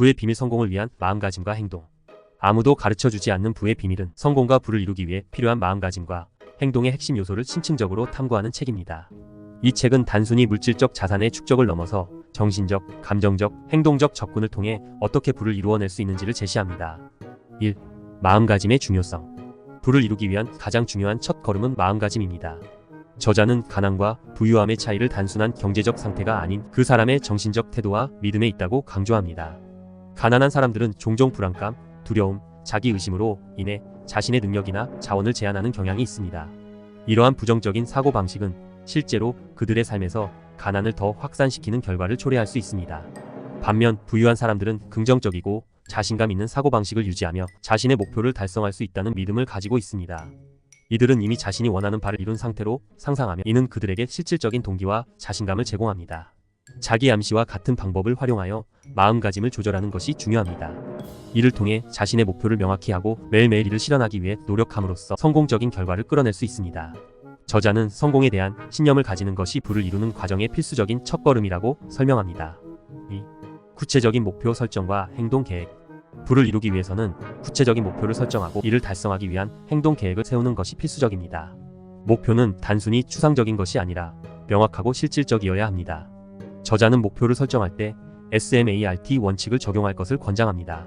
부의 비밀 성공을 위한 마음가짐과 행동. 아무도 가르쳐 주지 않는 부의 비밀은 성공과 부를 이루기 위해 필요한 마음가짐과 행동의 핵심 요소를 심층적으로 탐구하는 책입니다. 이 책은 단순히 물질적 자산의 축적을 넘어서 정신적, 감정적, 행동적 접근을 통해 어떻게 부를 이루어낼 수 있는지를 제시합니다. 1. 마음가짐의 중요성. 부를 이루기 위한 가장 중요한 첫 걸음은 마음가짐입니다. 저자는 가난과 부유함의 차이를 단순한 경제적 상태가 아닌 그 사람의 정신적 태도와 믿음에 있다고 강조합니다. 가난한 사람들은 종종 불안감, 두려움, 자기 의심으로 인해 자신의 능력이나 자원을 제한하는 경향이 있습니다. 이러한 부정적인 사고방식은 실제로 그들의 삶에서 가난을 더 확산시키는 결과를 초래할 수 있습니다. 반면 부유한 사람들은 긍정적이고 자신감 있는 사고방식을 유지하며 자신의 목표를 달성할 수 있다는 믿음을 가지고 있습니다. 이들은 이미 자신이 원하는 바를 이룬 상태로 상상하며 이는 그들에게 실질적인 동기와 자신감을 제공합니다. 자기 암시와 같은 방법을 활용하여 마음가짐을 조절하는 것이 중요합니다. 이를 통해 자신의 목표를 명확히 하고 매일매일 이를 실현하기 위해 노력함으로써 성공적인 결과를 끌어낼 수 있습니다. 저자는 성공에 대한 신념을 가지는 것이 부를 이루는 과정의 필수적인 첫걸음이라고 설명합니다. 2. 구체적인 목표 설정과 행동 계획. 부를 이루기 위해서는 구체적인 목표를 설정하고 이를 달성하기 위한 행동 계획을 세우는 것이 필수적입니다. 목표는 단순히 추상적인 것이 아니라 명확하고 실질적이어야 합니다. 저자는 목표를 설정할 때 SMART 원칙을 적용할 것을 권장합니다.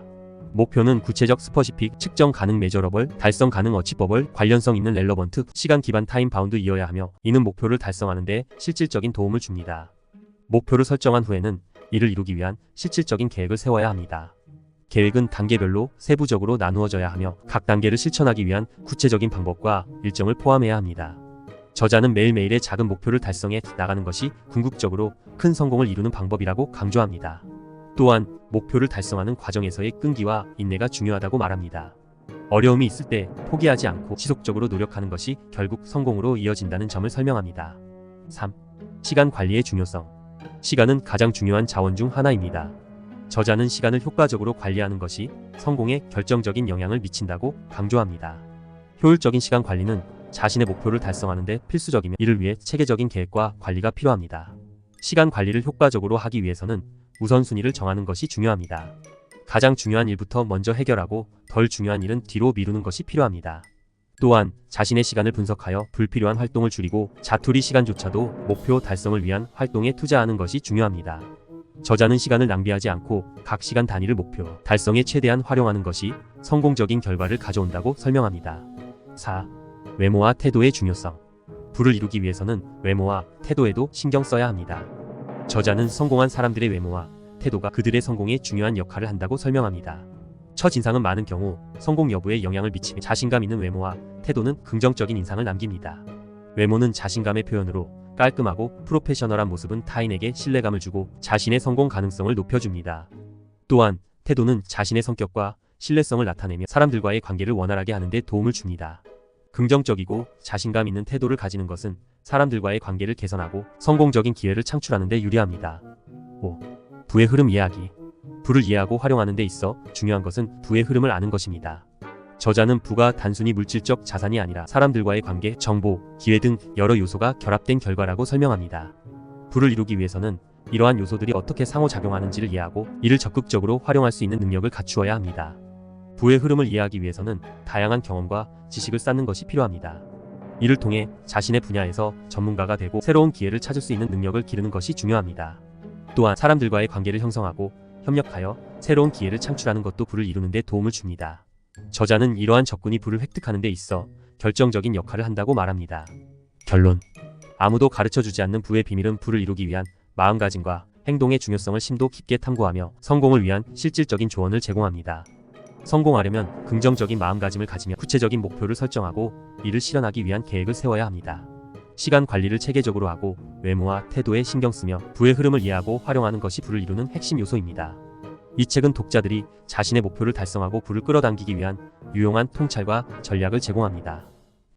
목표는 구체적 스퍼시픽 측정 가능 메저러벌 달성 가능 어치버벌 관련성 있는 렐러번트 시간 기반 타임 바운드 이어야 하며 이는 목표를 달성하는 데 실질적인 도움을 줍니다. 목표를 설정한 후에는 이를 이루기 위한 실질적인 계획을 세워야 합니다. 계획은 단계별로 세부적으로 나누어져야 하며 각 단계를 실천하기 위한 구체적인 방법과 일정을 포함해야 합니다. 저자는 매일매일의 작은 목표를 달성해 나가는 것이 궁극적으로 큰 성공을 이루는 방법이라고 강조합니다. 또한 목표를 달성하는 과정에서의 끈기와 인내가 중요하다고 말합니다. 어려움이 있을 때 포기하지 않고 지속적으로 노력하는 것이 결국 성공으로 이어진다는 점을 설명합니다. 3. 시간 관리의 중요성. 시간은 가장 중요한 자원 중 하나입니다. 저자는 시간을 효과적으로 관리하는 것이 성공에 결정적인 영향을 미친다고 강조합니다. 효율적인 시간 관리는 자신의 목표를 달성하는 데 필수적이며 이를 위해 체계적인 계획과 관리가 필요합니다. 시간 관리를 효과적으로 하기 위해서는 우선순위를 정하는 것이 중요합니다. 가장 중요한 일부터 먼저 해결하고 덜 중요한 일은 뒤로 미루는 것이 필요합니다. 또한 자신의 시간을 분석하여 불필요한 활동을 줄이고 자투리 시간조차도 목표 달성을 위한 활동에 투자하는 것이 중요합니다. 저자는 시간을 낭비하지 않고 각 시간 단위를 목표 달성에 최대한 활용하는 것이 성공적인 결과를 가져온다고 설명합니다. 4. 외모와 태도의 중요성. 부를 이루기 위해서는 외모와 태도에도 신경 써야 합니다. 저자는 성공한 사람들의 외모와 태도가 그들의 성공에 중요한 역할을 한다고 설명합니다. 첫 인상은 많은 경우 성공 여부에 영향을 미치며 자신감 있는 외모와 태도는 긍정적인 인상을 남깁니다. 외모는 자신감의 표현으로 깔끔하고 프로페셔널한 모습은 타인에게 신뢰감을 주고 자신의 성공 가능성을 높여줍니다. 또한 태도는 자신의 성격과 신뢰성을 나타내며 사람들과의 관계를 원활하게 하는 데 도움을 줍니다. 긍정적이고 자신감 있는 태도를 가지는 것은 사람들과의 관계를 개선하고 성공적인 기회를 창출하는 데 유리합니다. 5. 부의 흐름 이해하기. 부를 이해하고 활용하는 데 있어 중요한 것은 부의 흐름을 아는 것입니다. 저자는 부가 단순히 물질적 자산이 아니라 사람들과의 관계, 정보, 기회 등 여러 요소가 결합된 결과라고 설명합니다. 부를 이루기 위해서는 이러한 요소들이 어떻게 상호작용하는지를 이해하고 이를 적극적으로 활용할 수 있는 능력을 갖추어야 합니다. 부의 흐름을 이해하기 위해서는 다양한 경험과 지식을 쌓는 것이 필요합니다. 이를 통해 자신의 분야에서 전문가가 되고 새로운 기회를 찾을 수 있는 능력을 기르는 것이 중요합니다. 또한 사람들과의 관계를 형성하고 협력하여 새로운 기회를 창출하는 것도 부를 이루는 데 도움을 줍니다. 저자는 이러한 접근이 부를 획득하는 데 있어 결정적인 역할을 한다고 말합니다. 결론. 아무도 가르쳐 주지 않는 부의 비밀은 부를 이루기 위한 마음가짐과 행동의 중요성을 심도 깊게 탐구하며 성공을 위한 실질적인 조언을 제공합니다. 성공하려면 긍정적인 마음가짐을 가지며 구체적인 목표를 설정하고 이를 실현하기 위한 계획을 세워야 합니다. 시간 관리를 체계적으로 하고 외모와 태도에 신경 쓰며 부의 흐름을 이해하고 활용하는 것이 부를 이루는 핵심 요소입니다. 이 책은 독자들이 자신의 목표를 달성하고 부를 끌어당기기 위한 유용한 통찰과 전략을 제공합니다.